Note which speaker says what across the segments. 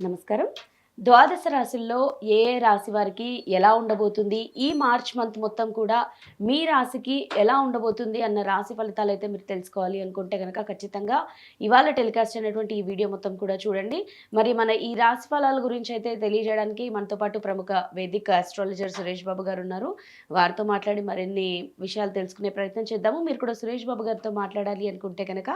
Speaker 1: నమస్కారం. ద్వాదశ రాశుల్లో ఏ ఏ రాశి వారికి ఎలా ఉండబోతుంది? ఈ మార్చ్ మంత్ మొత్తం కూడా మీ రాశికి ఎలా ఉండబోతుంది అన్న రాశి ఫలితాలు అయితే మీరు తెలుసుకోవాలి అనుకుంటే కనుక ఖచ్చితంగా ఇవాళ టెలికాస్ట్ అయినటువంటి ఈ వీడియో మొత్తం కూడా చూడండి. మరి మన ఈ రాశి ఫలాల గురించి అయితే తెలియజేయడానికి మనతో పాటు ప్రముఖ వేదిక ఆస్ట్రాలజర్ సురేష్ బాబు గారు ఉన్నారు. వారితో మాట్లాడి మరిన్ని విషయాలు తెలుసుకునే ప్రయత్నం చేద్దాము. మీరు కూడా సురేష్ బాబు గారితో మాట్లాడాలి అనుకుంటే కనుక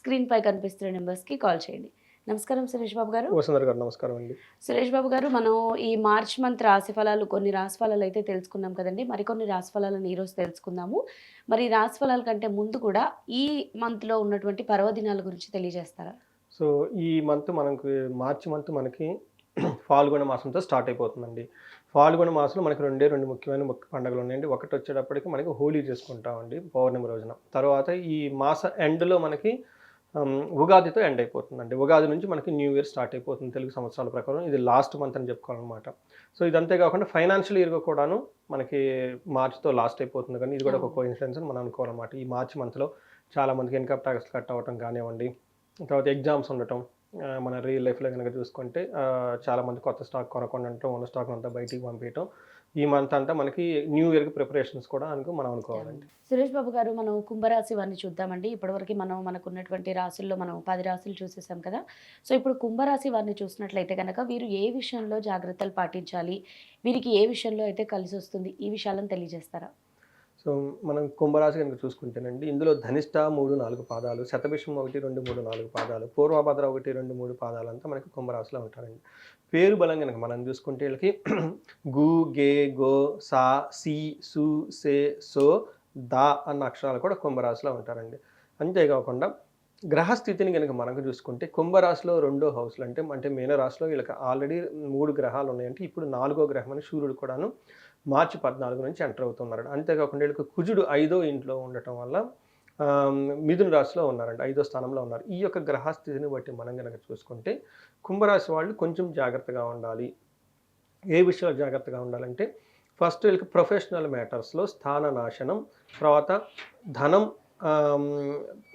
Speaker 1: స్క్రీన్పై కనిపిస్తున్న నెంబర్స్కి కాల్ చేయండి. నమస్కారం సురేష్ బాబు గారు.
Speaker 2: వసుంధర గారు నమస్కారం అండి.
Speaker 1: సురేష్ బాబు గారు మనం ఈ మార్చ్ మంత్ రాశి ఫలాలు కొన్ని రాశి ఫలాలు అయితే తెలుసుకున్నాం కదండి. మరికొన్ని రాశి ఫలాలను ఈరోజు తెలుసుకుందాము. మరి రాశి ఫలాల కంటే ముందు కూడా ఈ మంత్లో ఉన్నటువంటి పర్వదినాల గురించి తెలియజేస్తారా?
Speaker 2: సో ఈ మంత్ మనకి మార్చి మంత్ మనకి ఫాల్గుణ మాసంతో స్టార్ట్ అయిపోతుందండి. ఫాల్గుణ మాసంలో మనకి రెండే రెండు ముఖ్యమైన ముఖ్య పండుగలు ఉన్నాయండి. ఒకటి వచ్చేటప్పటికి మనకి హోలీ చేసుకుంటామండి పౌర్ణమి రోజున. తర్వాత ఈ మాస ఎండ్లో మనకి ఉగాదితో ఎండ్ అయిపోతుందండి. ఉగాది నుంచి మనకి న్యూ ఇయర్ స్టార్ట్ అయిపోతుంది తెలుగు సంవత్సరాల ప్రకారం. ఇది లాస్ట్ మంత్ అని చెప్పుకోవాలన్నమాట. సో ఇదంతే కాకుండా ఫైనాన్షియల్ ఇయర్గా కూడాను మనకి మార్చ్తో లాస్ట్ అయిపోతుంది కానీ ఇది కూడా ఒక కోఇన్సిడెన్స్ అని మనం అనుకోవాలన్నమాట. ఈ మార్చ్ మంత్లో చాలా మందికి ఇన్కమ్ ట్యాక్స్ కట్ అవ్వటం కానివ్వండి తర్వాత ఎగ్జామ్స్ ఉండటం మన రియల్ లైఫ్లో కనుక చూసుకుంటే ఆ, చాలా మంది కొత్త స్టాక్ కొనకుండా ఉండటం ఉన్న స్టాక్ అంతా బయటికి పంపించడం ఈ మంత్ అంతా మనకి న్యూ ఇయర్కి ప్రిపరేషన్స్ కూడా అనుకో మనం అనుకోవాలండి.
Speaker 1: సురేష్ బాబు గారు మనం కుంభరాశి వారిని చూద్దామండి. ఇప్పటివరకు మనం మనకు ఉన్నటువంటి రాశుల్లో మనం పది రాశులు చూసేసాం కదా. సో ఇప్పుడు కుంభరాశి వారిని చూసినట్లయితే కనుక వీరు ఏ విషయంలో జాగ్రత్తలు పాటించాలి? వీరికి ఏ విషయంలో అయితే కలిసి వస్తుంది? ఈ విషయాలను తెలియజేస్తారా?
Speaker 2: సో మనం కుంభరాశి కనుక చూసుకుంటేనండి ఇందులో ధనిష్ట మూడు నాలుగు పాదాలు శతభిషం ఒకటి రెండు మూడు నాలుగు పాదాలు పూర్వభద్ర ఒకటి రెండు మూడు పాదాలు అంతా మనకి కుంభరాశిలో ఉంటారండి. పేరు బలం కనుక మనం చూసుకుంటే వీళ్ళకి గు గే గో సా సి సు సే సో దా అన్న అక్షరాలు కూడా కుంభరాశిలో ఉంటారండి. అంతేకాకుండా గ్రహస్థితిని కనుక మనకు చూసుకుంటే కుంభరాశిలో రెండో హౌస్లు అంటే అంటే మీనరాశిలో వీళ్ళకి ఆల్రెడీ మూడు గ్రహాలు ఉన్నాయంటే ఇప్పుడు నాలుగో గ్రహం అని సూర్యుడు కూడాను మార్చి పద్నాలుగు నుంచి ఎంటర్ అవుతున్నారు అంతేకాకుండా వీళ్ళకి కుజుడు ఐదో ఇంట్లో ఉండటం వల్ల మిథున రాశిలో ఉన్నారండి. ఐదో స్థానంలో ఉన్నారు. ఈ యొక్క గ్రహస్థితిని బట్టి మనం కనుక చూసుకుంటే కుంభరాశి వాళ్ళు కొంచెం జాగ్రత్తగా ఉండాలి. ఏ విషయాలు జాగ్రత్తగా ఉండాలంటే ఫస్ట్ వీళ్ళకి ప్రొఫెషనల్ మ్యాటర్స్లో స్థాన నాశనం తర్వాత ధనం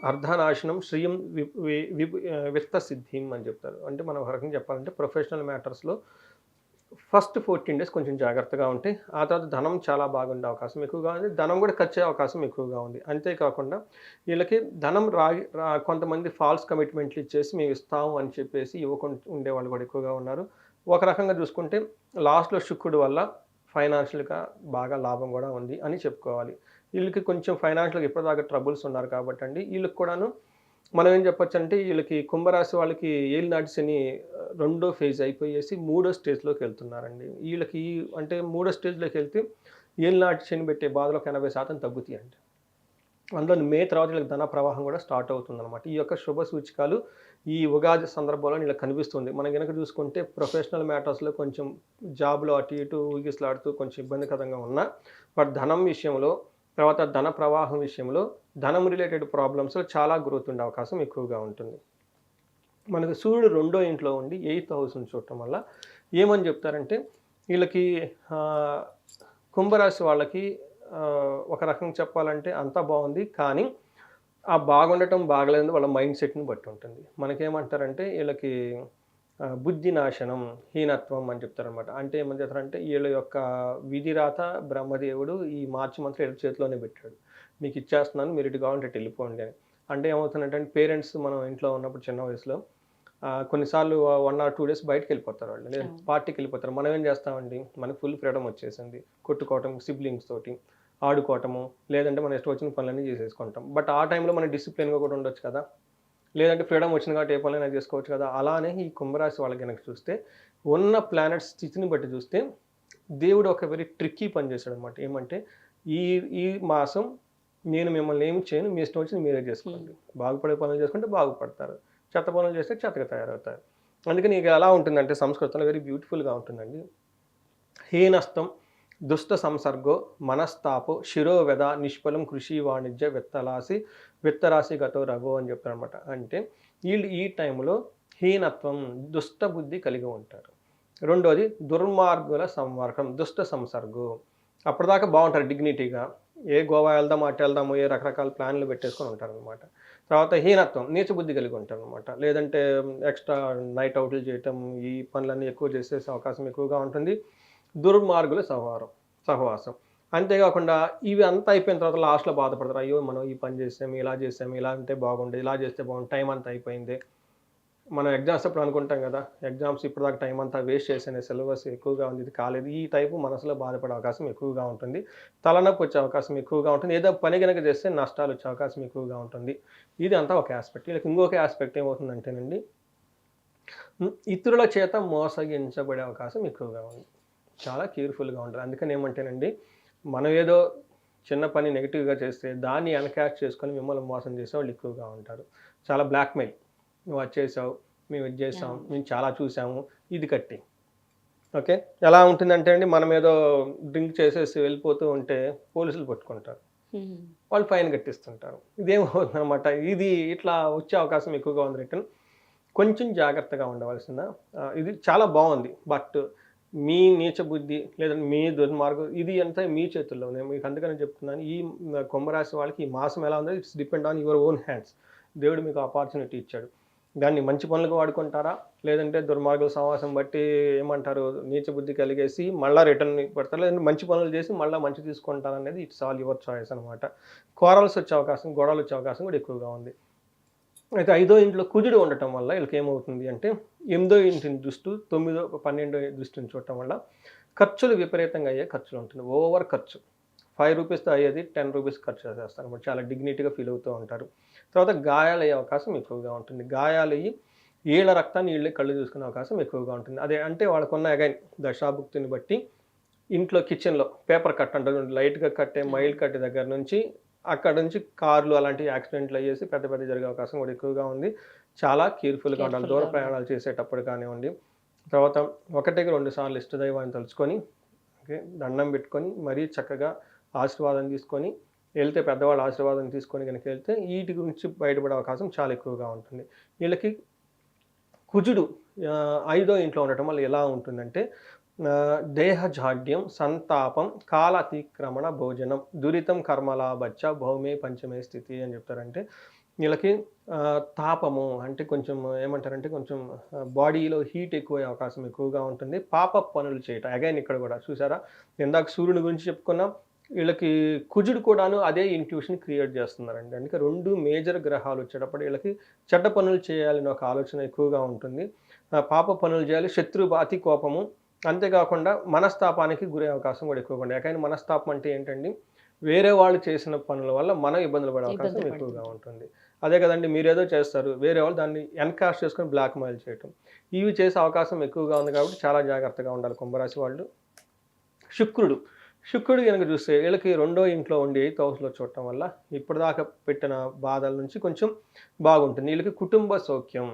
Speaker 2: అర్ధనాశనం శ్రీయం వి- వి- విత్త సిద్ధిం అని చెప్తారు. అంటే మనం ఒక రకంగా చెప్పాలంటే ప్రొఫెషనల్ మ్యాటర్స్లో ఫస్ట్ ఫోర్టీన్ డేస్ కొంచెం జాగ్రత్తగా ఉంటే ఆ తర్వాత ధనం చాలా బాగుండే అవకాశం ఎక్కువగా ఉంది. ధనం కూడా ఖర్చే అవకాశం ఎక్కువగా ఉంది. అంతేకాకుండా వీళ్ళకి ధనం రాగి రా- కొంతమంది ఫాల్స్ కమిట్మెంట్లు ఇచ్చేసి మేము ఇస్తాము అని చెప్పేసి ఇవ్వకుండా ఉండేవాళ్ళు కూడా ఎక్కువగా ఉన్నారు. ఒక రకంగా చూసుకుంటే లాస్ట్లో శుక్రుడు వల్ల ఫైనాన్షియల్గా బాగా లాభం కూడా ఉంది అని చెప్పుకోవాలి. వీళ్ళకి కొంచెం ఫైనాన్షియల్గా ఇప్పటిదాకా ట్రబుల్స్ ఉన్నారు కాబట్టి అండి. వీళ్ళకి కూడాను మనం ఏం చెప్పొచ్చు అంటే వీళ్ళకి కుంభరాశి వాళ్ళకి ఏళ్ళు నాటి శని రెండో ఫేజ్ అయిపోయేసి మూడో స్టేజ్లోకి వెళ్తున్నారండి. వీళ్ళకి ఈ- అంటే మూడో స్టేజ్లోకి వెళ్తే ఏళ్ళు నాటి శని పెట్టే బాధలకు ఒక ఎనభై శాతం తగ్గుతాయండి అందులో మే తర్వాత వీళ్ళకి ధన ప్రవాహం కూడా స్టార్ట్ అవుతుందన్నమాట. ఈ యొక్క శుభ సూచికలు ఈ ఉగాది సందర్భంలో వీళ్ళకి కనిపిస్తుంది. మనం కనుక చూసుకుంటే ప్రొఫెషనల్ మ్యాటర్స్లో కొంచెం జాబ్లో అటు ఇటు ఊగిసలాడుతూ కొంచెం ఇబ్బందికరంగా ఉన్నా బట్ ధనం విషయంలో తర్వాత ధన ప్రవాహం విషయంలో ధనం రిలేటెడ్ ప్రాబ్లమ్స్లో చాలా గ్రోత్ ఉండే అవకాశం ఎక్కువగా ఉంటుంది. మనకు సూర్యుడు రెండో ఇంట్లో ఉండి ఎయిత్ హౌస్ని చూడటం వల్ల ఏమని చెప్తారంటే వీళ్ళకి కుంభరాశి వాళ్ళకి ఒక రకంగా చెప్పాలంటే అంతా బాగుంది కానీ ఆ బాగుండటం బాగలేదు వాళ్ళ మైండ్ సెట్ని బట్టి ఉంటుంది. మనకేమంటారంటే వీళ్ళకి బుద్ధి నాశనం హీనత్వం అని చెప్తారనమాట అంటే ఏమని చెప్తారంటే వీళ్ళ యొక్క విధిరాత బ్రహ్మదేవుడు ఈ మార్చి మంత్లో ఎడ చేతిలోనే పెట్టాడు. మీకు ఇచ్చేస్తున్నాను మీరు ఇటు కావాలంటే వెళ్ళిపోండి అని. అంటే ఏమవుతుందంటే పేరెంట్స్ మనం ఇంట్లో ఉన్నప్పుడు చిన్న వయసులో కొన్నిసార్లు వన్ ఆర్ టూ డేస్ బయటకు వెళ్ళిపోతారు వాళ్ళు. లేదా. పార్టీకి వెళ్ళిపోతారు. మనం ఏం చేస్తామండి? మనకు ఫుల్ ఫ్రీడమ్ వచ్చేసింది. కొట్టుకోవటం సిబ్లింగ్స్ తోటి ఆడుకోవటము లేదంటే మన ఇష్టం వచ్చిన పనులన్నీ చేసేసుకుంటాం. బట్ ఆ టైంలో మనం డిసిప్లిన్గా కూడా ఉండొచ్చు కదా. లేదంటే ఫ్రీడమ్ వచ్చింది కాబట్టి ఏ పనులైనా చేసుకోవచ్చు కదా. అలానే ఈ కుంభరాశి వాళ్ళకి కనుక చూస్తే ఉన్న ప్లానెట్స్ స్థితిని బట్టి చూస్తే దేవుడు ఒక వెరీ ట్రిక్కీ పని చేశాడు అనమాట ఏమంటే ఈ ఈ మాసం నేను మిమ్మల్ని ఏమి చేయను మీ ఇష్టం వచ్చింది మీరే చేసుకోండి. బాగుపడే పనులు చేసుకుంటే బాగుపడతారు. చెత్త పనులు చేస్తే చెత్తగా తయారవుతారు. అందుకని ఇక ఎలా ఉంటుందంటే సంస్కృతంలో వెరీ బ్యూటిఫుల్గా ఉంటుందండి. హీనస్తం దుష్ట సంసర్గో మనస్తాపో శిరోవెద నిష్ఫలం కృషి వాణిజ్య విత్తలాసి విత్తరాశి గతో రఘో అని చెప్తారనమాట అంటే వీళ్ళు ఈ టైంలో హీనత్వం దుష్ట బుద్ధి కలిగి ఉంటారు. రెండోది దుర్మార్గుల సంవర్గం దుష్ట సంసర్గు. అప్పటిదాకా బాగుంటారు డిగ్నిటీగా ఏ గోవా వెళ్దాం అటు వెళ్దాము ఏ రకరకాల ప్లాన్లు పెట్టేసుకొని ఉంటారు అనమాట తర్వాత హీనత్వం నీచ బుద్ధి కలిగి ఉంటారు అనమాట లేదంటే ఎక్స్ట్రా నైట్ అవుట్లు చేయటం ఈ పనులన్నీ ఎక్కువ చేసేసే అవకాశం ఎక్కువగా ఉంటుంది. దుర్మార్గుల సహవారం సహవాసం. అంతేకాకుండా ఇవి అంతా అయిపోయిన తర్వాత లాస్ట్లో బాధపడతారు. అయ్యో మనం ఈ పని చేసాము ఇలా చేసాము ఇలా అంటే బాగుండేది ఇలా చేస్తే బాగుంది టైం అంతా అయిపోయింది. మనం ఎగ్జామ్స్ అప్పుడు అనుకుంటాం కదా ఎగ్జామ్స్ ఇప్పటిదాకా టైం అంతా వేస్ట్ చేసిన సిలబస్ ఎక్కువగా ఉంది ఇది కాలేదు. ఈ టైపు మనసులో బాధపడే అవకాశం ఎక్కువగా ఉంటుంది. తలనొప్పి వచ్చే అవకాశం ఎక్కువగా ఉంటుంది. ఏదో పని కనుక చేస్తే నష్టాలు వచ్చే అవకాశం ఎక్కువగా ఉంటుంది. ఇది అంతా ఒక ఆస్పెక్ట్ ఇలా ఇంకొక ఆస్పెక్ట్ ఏమవుతుందంటేనండి ఇతరుల చేత మోసగించబడే అవకాశం ఎక్కువగా ఉంది. చాలా కేర్ఫుల్గా ఉంటారు. అందుకని ఏమంటేనండి మనం ఏదో చిన్న పని నెగిటివ్గా చేస్తే దాన్ని అన్క్యాచ్ చేసుకొని మిమ్మల్ని మోసం చేసే వాళ్ళు ఎక్కువగా ఉంటారు. చాలా బ్లాక్మెయిల్ నువ్వు అది చేసావు మేము ఇది చేసాం మేము చాలా చూసాము ఇది కట్టి. ఓకే? ఎలా ఉంటుందంటే అండి మనం ఏదో డ్రింక్ చేసేసి వెళ్ళిపోతూ ఉంటే పోలీసులు పట్టుకుంటారు.
Speaker 1: ఉమ్.
Speaker 2: వాళ్ళు ఫైన్ కట్టిస్తుంటారు. ఇదేమవుతుంది అనమాట ఇది ఇట్లా వచ్చే అవకాశం ఎక్కువగా ఉంది రిటర్న్. కొంచెం జాగ్రత్తగా ఉండవలసిన ఇది చాలా బాగుంది బట్ మీ నీచ బుద్ధి లేదంటే మీ దుర్మార్గం ఇది అంతా మీ చేతుల్లో నేను మీకు అందుకని చెప్తున్నాను ఈ కుంభరాశి వాళ్ళకి ఈ మాసం ఎలా ఉందో it's depend on your own hands. దేవుడు మీకు ఆపర్చునిటీ ఇచ్చాడు. దాన్ని మంచి పనులకు వాడుకుంటారా? లేదంటే దుర్మార్గుల సమాసం బట్టి ఏమంటారు? నీచ బుద్ధి కలిగేసి మళ్ళీ రిటర్న్ పెడతారు? లేదంటే మంచి పనులు చేసి మళ్ళీ మంచి తీసుకుంటారు అనేది ఇట్స్ ఆల్ యువర్ చాయిస్ అనమాట క్వారల్స్ వచ్చే అవకాశం గొడవలు వచ్చే అవకాశం కూడా ఎక్కువగా ఉంది. అయితే ఐదో ఇంట్లో కుజుడు ఉండటం వల్ల వీళ్ళకి ఏమవుతుంది అంటే ఎనిమిదో ఇంటిని దృష్టి తొమ్మిదో పన్నెండో దృష్టిని చూడటం వల్ల ఖర్చులు విపరీతంగా అయ్యే ఖర్చులు ఉంటుంది ఓవర్ ఖర్చు. ఫైవ్ రూపీస్తో అయ్యేది టెన్ రూపీస్ ఖర్చు చేస్తారు అనమాట చాలా డిగ్నిటీగా ఫీల్ అవుతూ ఉంటారు. తర్వాత గాయాలు అయ్యే అవకాశం ఎక్కువగా ఉంటుంది. గాయాలు అయ్యి ఏళ్ళ రక్తాన్ని వీళ్ళే కళ్ళు చూసుకునే అవకాశం ఎక్కువగా ఉంటుంది. అదే అంటే వాళ్ళకున్న అగైన్ దశాభుక్తిని బట్టి ఇంట్లో కిచెన్లో పేపర్ కట్ అంటారు లైట్గా కట్టే మైల్ కట్టే దగ్గర నుంచి అక్కడ నుంచి కార్లు అలాంటి యాక్సిడెంట్లు అయ్యేసి పెద్ద పెద్ద జరిగే అవకాశం కూడా ఎక్కువగా ఉంది. చాలా కేర్ఫుల్గా ఉండాలి. దూర ప్రయాణాలు చేసేటప్పుడు కానివ్వండి. తర్వాత ఒకటికి రెండు సార్లు ఇష్టదైవాన్ని తలుచుకొని ఓకే దండం పెట్టుకొని మరీ చక్కగా ఆశీర్వాదం తీసుకొని వెళ్తే పెద్దవాళ్ళ ఆశీర్వాదం తీసుకొని కనుక వెళ్తే వీటి గురించి బయటపడే అవకాశం చాలా ఎక్కువగా ఉంటుంది. వీళ్ళకి కుజుడు ఐదో ఇంట్లో ఉండటం వల్ల ఎలా ఉంటుందంటే దేహజాడ్యం సంతాపం కాలాతిక్రమణ భోజనం దురితం కర్మలాభచ్చ భౌమే పంచమే స్థితి అని చెప్తారంటే వీళ్ళకి తాపము అంటే కొంచెం ఏమంటారంటే కొంచెం బాడీలో హీట్ ఎక్కువ అయ్యే అవకాశం ఎక్కువగా ఉంటుంది. పాప పనులు చేయటం అగైన్ ఇక్కడ కూడా చూసారా? ఇందాక సూర్యుని గురించి చెప్పుకున్నాం. వీళ్ళకి కుజుడు కూడాను అదే ఇంట్యూషన్ క్రియేట్ చేస్తున్నారండి. అందుకే రెండు మేజర్ గ్రహాలు వచ్చేటప్పుడు వీళ్ళకి చెడ్డ పనులు చేయాలని ఒక ఆలోచన ఎక్కువగా ఉంటుంది. పాప పనులు చేయాలి శత్రు అతి కోపము. అంతేకాకుండా మనస్తాపానికి గురే అవకాశం కూడా ఎక్కువగా ఉంది. ఎకైనా మనస్తాపం అంటే ఏంటండి? వేరే వాళ్ళు చేసిన పనుల వల్ల మనం ఇబ్బందులు పడే అవకాశం ఎక్కువగా ఉంటుంది. అదే కదండి మీరు ఏదో చేస్తారు. వేరే వాళ్ళు దాన్ని ఎన్కాస్ట్ చేసుకొని బ్లాక్ మెయిల్ చేయటం. ఇవి చేసే అవకాశం ఎక్కువగా ఉంది కాబట్టి చాలా జాగ్రత్తగా ఉండాలి కుంభరాశి వాళ్ళు. శుక్రుడు శుక్రుడు కనుక చూస్తే వీళ్ళకి రెండో ఇంట్లో ఉండి ఎయిత్ హౌస్లో చూడటం వల్ల ఇప్పటిదాకా పెట్టిన బాధల నుంచి కొంచెం బాగుంటుంది. వీళ్ళకి కుటుంబ సౌఖ్యం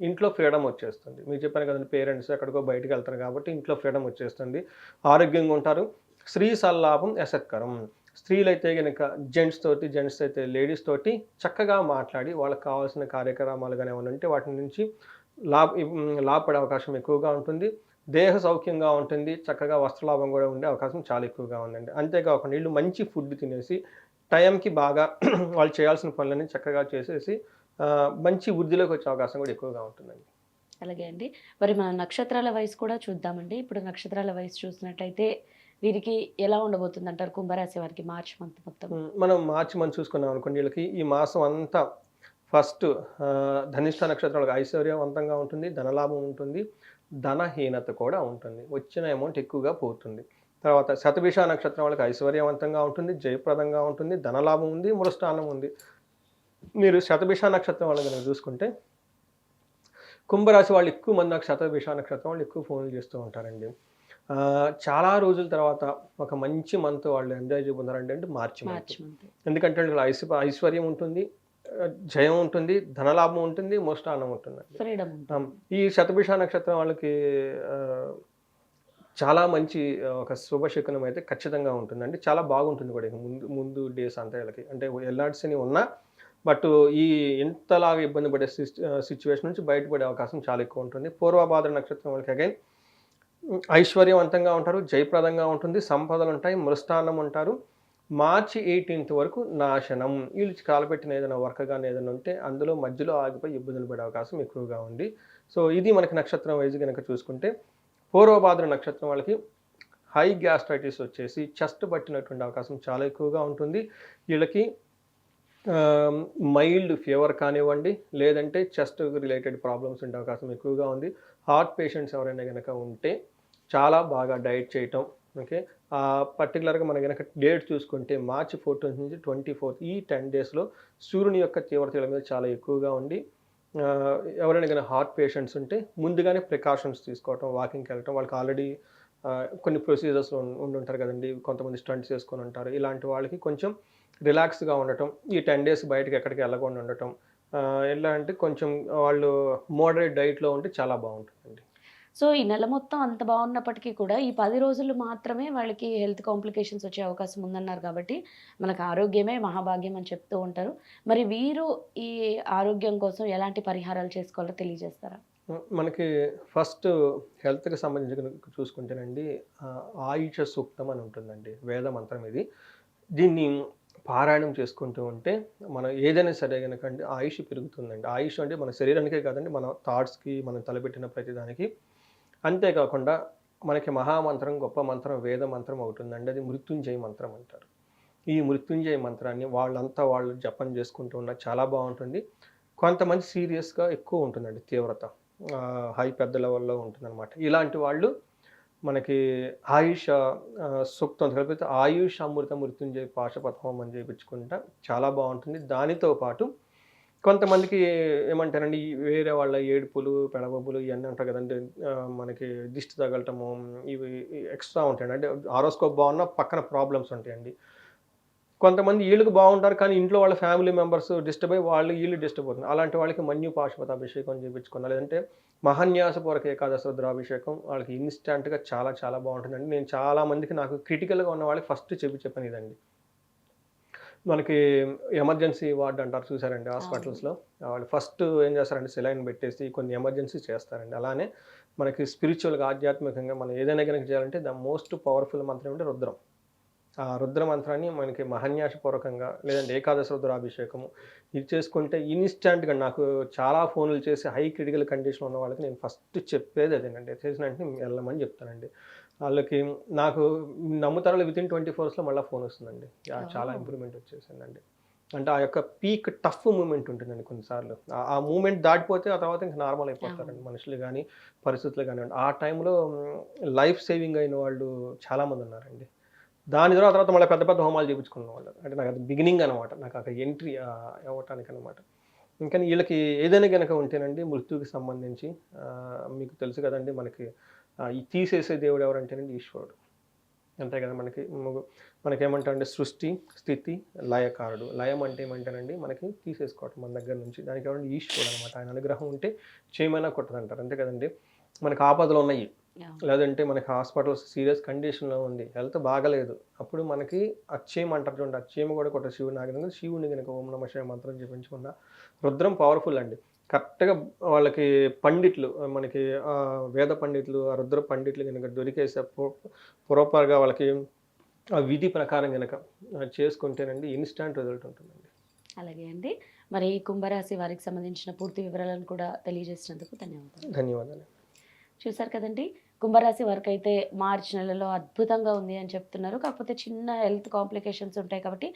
Speaker 2: ఇంట్లో ఫ్రీడమ్ వచ్చేస్తుంది. మీరు చెప్పాను కదండి పేరెంట్స్ ఎక్కడికో బయటకు వెళ్తారు కాబట్టి ఇంట్లో ఫ్రీడమ్ వచ్చేస్తుంది. ఆరోగ్యంగా ఉంటారు. స్త్రీ సల్లాభం యశత్కరం స్త్రీలు అయితే కనుక జెంట్స్ తోటి జెంట్స్ అయితే లేడీస్ తోటి చక్కగా మాట్లాడి వాళ్ళకి కావాల్సిన కార్యక్రమాలు కానీ ఏమైనా ఉంటే వాటి నుంచి లాభ లాభపడే అవకాశం ఎక్కువగా ఉంటుంది. దేహ సౌఖ్యంగా ఉంటుంది చక్కగా వస్త్రలాభం కూడా ఉండే అవకాశం చాలా ఎక్కువగా ఉందండి. అంతేకాకుండా వీళ్ళు మంచి ఫుడ్ తినేసి టైంకి బాగా వాళ్ళు చేయాల్సిన పనులన్నీ చక్కగా చేసేసి మంచి వృద్ధిలోకి వచ్చే అవకాశం కూడా ఎక్కువగా ఉంటుందండి.
Speaker 1: అలాగే అండి. మరి మన నక్షత్రాల వయసు కూడా చూద్దామండి. ఇప్పుడు నక్షత్రాల వయసు చూసినట్టయితే వీరికి ఎలా ఉండబోతుంది అంటారు కుంభరాశి వారికి మార్చ్ మంత్ మొత్తం.
Speaker 2: మనం మార్చి మనం చూసుకున్నాం అనుకోండి వీళ్ళకి ఈ మాసం అంతా ఫస్ట్ ధనిష్ట నక్షత్రాలకు ఐశ్వర్యవంతంగా ఉంటుంది ధనలాభం ఉంటుంది. ధనహీనత కూడా ఉంటుంది. వచ్చిన అమౌంట్ ఎక్కువగా పోతుంది. తర్వాత శతభిష నక్షత్రం వాళ్ళకి ఐశ్వర్యవంతంగా ఉంటుంది జయప్రదంగా ఉంటుంది ధనలాభం ఉంది మృష్టానం ఉంది. మీరు శతభిష నక్షత్రం వాళ్ళని కనుక చూసుకుంటే కుంభరాశి వాళ్ళు ఎక్కువ మంది నాకు శతభిష నక్షత్రం వాళ్ళు ఎక్కువ ఫోన్లు చేస్తూ ఉంటారండి. చాలా రోజుల తర్వాత ఒక మంచి మంత్ వాళ్ళు ఎంజాయ్ చేయబోతున్నారంటే అంటే మార్చి మంత్
Speaker 1: మార్చ్
Speaker 2: ఎందుకంటే వీళ్ళకి ఐశ్వర్యం ఉంటుంది. జయం ఉంటుంది ధనలాభం ఉంటుంది మోష్టానం ఉంటుంది. ఈ శతభిష నక్షత్రం వాళ్ళకి చాలా మంచి ఒక శుభశకునం అయితే ఖచ్చితంగా ఉంటుందండి. చాలా బాగుంటుంది కూడా ముందు ముందు డేస్ అంతా వీళ్ళకి. అంటే ఎల్లాడ్సిని ఉన్నా బట్ ఈ ఇంతలాగా ఇబ్బంది పడే సిచ్యువేషన్ నుంచి బయటపడే అవకాశం చాలా ఎక్కువ ఉంటుంది. పూర్వభాద్ర నక్షత్రం వాళ్ళకి అగైన్ ఐశ్వర్యవంతంగా ఉంటారు జయప్రదంగా ఉంటుంది సంపదలు ఉంటాయి మృష్టాన్నం ఉంటారు. మార్చి ఎయిటీన్త్ వరకు నాశనం. వీళ్ళు కాలపెట్టిన ఏదైనా వర్క్ కానీ ఏదైనా ఉంటే అందులో మధ్యలో ఆగిపోయి ఇబ్బందులు పడే అవకాశం ఎక్కువగా ఉంది. సో ఇది మనకి నక్షత్రం వైజ్ కనుక చూసుకుంటే పూర్వభాద్ర నక్షత్రం వాళ్ళకి హై గ్యాస్ట్రైటిస్ వచ్చేసి చెస్ట్ పట్టినటువంటి అవకాశం చాలా ఎక్కువగా ఉంటుంది. వీళ్ళకి మైల్డ్ ఫీవర్ కానివ్వండి లేదంటే చెస్ట్ రిలేటెడ్ ప్రాబ్లమ్స్ ఉండే అవకాశం ఎక్కువగా ఉంది. హార్ట్ పేషెంట్స్ ఎవరైనా కనుక ఉంటే చాలా బాగా డైట్ చేయటం ఓకే? పర్టికులర్గా మనం కనుక డేట్ చూసుకుంటే మార్చి ఫోర్టీన్త్ నుంచి ట్వంటీ ఫోర్త్ ఈ టెన్ డేస్లో సూర్యుని యొక్క తీవ్రత మీద చాలా ఎక్కువగా ఉండి ఎవరైనా కానీ హార్ట్ పేషెంట్స్ ఉంటే ముందుగానే ప్రికాషన్స్ తీసుకోవటం వాకింగ్కి వెళ్ళటం వాళ్ళకి ఆల్రెడీ కొన్ని ప్రొసీజర్స్ ఉండి ఉంటారు కదండి కొంతమంది స్టంట్స్ చేసుకొని ఉంటారు. ఇలాంటి వాళ్ళకి కొంచెం రిలాక్స్గా ఉండటం ఈ టెన్ డేస్ బయటకి ఎక్కడికి వెళ్ళకుండా ఉండటం ఎలా అంటే కొంచెం వాళ్ళు మోడరేట్ డైట్లో ఉంటే చాలా బాగుంటుందండి.
Speaker 1: సో ఈ నెల మొత్తం అంత బాగున్నప్పటికీ కూడా ఈ పది రోజులు మాత్రమే వాళ్ళకి హెల్త్ కాంప్లికేషన్స్ వచ్చే అవకాశం ఉందన్నారు కాబట్టి మనకు ఆరోగ్యమే మహాభాగ్యం అని చెప్తూ ఉంటారు. మరి వీరు ఈ ఆరోగ్యం కోసం ఎలాంటి పరిహారాలు చేసుకోవాలో తెలియజేస్తారా?
Speaker 2: మనకి ఫస్ట్ హెల్త్కి సంబంధించి చూసుకుంటేనండి ఆయుష సూక్తం అని ఉంటుందండి వేద మంత్రం ఇది. దీన్ని పారాయణం చేసుకుంటూ ఉంటే మనం ఏదైనా సరే కనుక ఆయుష్ పెరుగుతుందండి. ఆయుష్ అంటే మన శరీరానికే కాదండి మన థాట్స్కి మనం తలపెట్టిన ప్రతిదానికి అంతేకాకుండా మనకి మహామంత్రం గొప్ప మంత్రం వేద మంత్రం అవుతుందండి అది మృత్యుంజయ మంత్రం అంటారు. ఈ మృత్యుంజయ మంత్రాన్ని వాళ్ళంతా వాళ్ళు జపం చేసుకుంటూ ఉన్న చాలా బాగుంటుంది. కొంతమంది సీరియస్గా ఎక్కువ ఉంటుందండి తీవ్రత. హై పెద్ద లెవెల్లో ఉంటుందన్నమాట. ఇలాంటి వాళ్ళు మనకి ఆయుష సూక్తం కలిపితే ఆయుష్ అమృత మృత్యుంజయ పాశపథమం అని చేయించుకుంటా చాలా బాగుంటుంది. దానితో పాటు కొంతమందికి ఏమంటారండి ఈ వేరే వాళ్ళ ఏడుపులు పెడబొబ్బులు ఇవన్నీ అంటారు కదండి. మనకి దిష్టి తగలటము ఇవి ఎక్స్ట్రా ఉంటాయండి. అంటే ఆరోస్కోప్ బాగున్నా పక్కన ప్రాబ్లమ్స్ ఉంటాయండి. కొంతమంది వీళ్ళకి బాగుంటారు కానీ ఇంట్లో వాళ్ళ ఫ్యామిలీ మెంబర్స్ డిస్టర్బ్ అయ్యి వాళ్ళు వీళ్ళు డిస్టర్బ్ అవుతున్నారు. అలాంటి వాళ్ళకి మన్యు పాశుపత అభిషేకం చేయించుకున్నా లేదంటే మహాన్యాసపూర్వక ఏకాదశ రుద్రాభిషేకం వాళ్ళకి ఇన్స్టెంట్గా చాలా చాలా బాగుంటుందండి. నేను చాలా మందికి నాకు క్రిటికల్గా ఉన్న వాళ్ళకి ఫస్ట్ చెప్పి చెప్పాను ఇదండి మనకి ఎమర్జెన్సీ వార్డ్ అంటారు చూసారండి హాస్పిటల్స్లో. వాళ్ళు ఫస్ట్ ఏం చేస్తారంటే సెలైన్ పెట్టేసి కొన్ని ఎమర్జెన్సీ చేస్తారండి. అలానే మనకి స్పిరిచువల్గా ఆధ్యాత్మికంగా మనం ఏదైనా కనుక చేయాలంటే ద మోస్ట్ పవర్ఫుల్ మంత్రం అంటే రుద్రం. ఆ రుద్ర మంత్రాన్ని మనకి మహన్యాసపూర్వకంగా లేదంటే ఏకాదశ రుద్రాభిషేకము ఇది చేసుకుంటే ఇన్స్టంట్గా నాకు చాలా ఫోన్లు చేసి హై క్రిటికల్ కండిషన్ ఉన్న వాళ్ళకి నేను ఫస్ట్ చెప్పేది అదేనండి. చేసిన వెంటనే వెళ్ళమని చెప్తానండి. వాళ్ళకి నాకు నమ్ముతారో విత్ ఇన్ ట్వంటీ ఫోర్స్లో మళ్ళీ ఫోన్ వస్తుందండి. చాలా. ఇంప్రూవ్మెంట్ వచ్చేసిందండి. అంటే ఆ యొక్క పీక్ టఫ్ మూమెంట్ ఉంటుందండి కొన్నిసార్లు. ఆ- మూమెంట్ దాటిపోతే ఆ తర్వాత ఇంకా నార్మల్ అయిపోతారండి మనుషులు కానీ పరిస్థితులు కానివ్వండి ఆ టైంలో లైఫ్ సేవింగ్ అయిన వాళ్ళు చాలామంది ఉన్నారండి. దాని ద్వారా తర్వాత మళ్ళీ పెద్ద పెద్ద హోమాలు చేయించుకున్న వాళ్ళు. అంటే నాకు అది బిగినింగ్ అనమాట నాకు అక్కడ ఎంట్రీ అవ్వటానికి అనమాట ఇంకా వీళ్ళకి ఏదైనా కనుక ఉంటేనండి మృత్యుకి సంబంధించి మీకు తెలుసు కదండి మనకి ఈ తీసేసే దేవుడు ఎవరంటేనండి ఈశ్వరుడు. అంతే కదా మనకి ము- మనకేమంటారంటే సృష్టి స్థితి లయకారుడు. లయం అంటే ఏమంటానండి మనకి తీసేసుకోవటం మన దగ్గర నుంచి. దానికి ఏమంటే ఈశ్వరుడు అనమాట ఆయన అనుగ్రహం ఉంటే చేయమైనా కొట్టదంటారు. అంతే కదండి? మనకి ఆపదలు ఉన్నాయి. లేదంటే మనకి హాస్పిటల్స్ సీరియస్ కండిషన్లో ఉంది. హెల్త్ బాగలేదు. అప్పుడు మనకి అచ్చేయం అంటారు చూడండి. అచ్చేయం కూడా కొట్ట శివుడు నాకు శివుని కనుక ఓం నమ మంత్రం చెప్పించుకున్న రుద్రం పవర్ఫుల్ అండి. కరెక్ట్గా వాళ్ళకి పండిట్లు మనకి వేద పండితులు ఆ రుద్ర పండిట్లు కనుక దొరికేసే పూర్వపరగా వాళ్ళకి ఆ విధి ప్రకారం కనుక చేసుకుంటేనండి ఇన్స్టాంట్ రిజల్ట్ ఉంటుందండి.
Speaker 1: అలాగే అండి. మరి ఈ కుంభరాశి వారికి సంబంధించిన పూర్తి వివరాలను కూడా తెలియజేసినందుకు ధన్యవాదాలు.
Speaker 2: ధన్యవాదాలు.
Speaker 1: చూసారు కదండి? కుంభరాశి వరకు అయితే మార్చ్ నెలలో అద్భుతంగా ఉంది అని చెప్తున్నారు. కాకపోతే చిన్న హెల్త్ కాంప్లికేషన్స్ ఉంటాయి కాబట్టి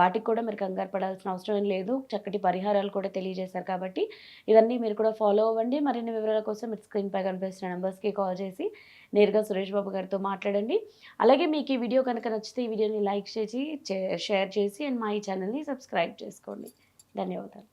Speaker 1: వాటికి కూడా మీరు కంగారు పడాల్సిన అవసరం లేదు. చక్కటి పరిహారాలు కూడా తెలియజేశారు కాబట్టి ఇవన్నీ మీరు కూడా ఫాలో అవ్వండి. మరిన్ని వివరాల కోసం మీరు స్క్రీన్ పై కనిపిస్తున్న నెంబర్స్కి కాల్ చేసి నేరుగా సురేష్ బాబు గారితో మాట్లాడండి. అలాగే మీకు ఈ వీడియో కనుక నచ్చితే ఈ వీడియోని లైక్ చేసి షేర్ చేసి అండ్ మా ఈ ఛానల్ని సబ్స్క్రైబ్ చేసుకోండి. ధన్యవాదాలు.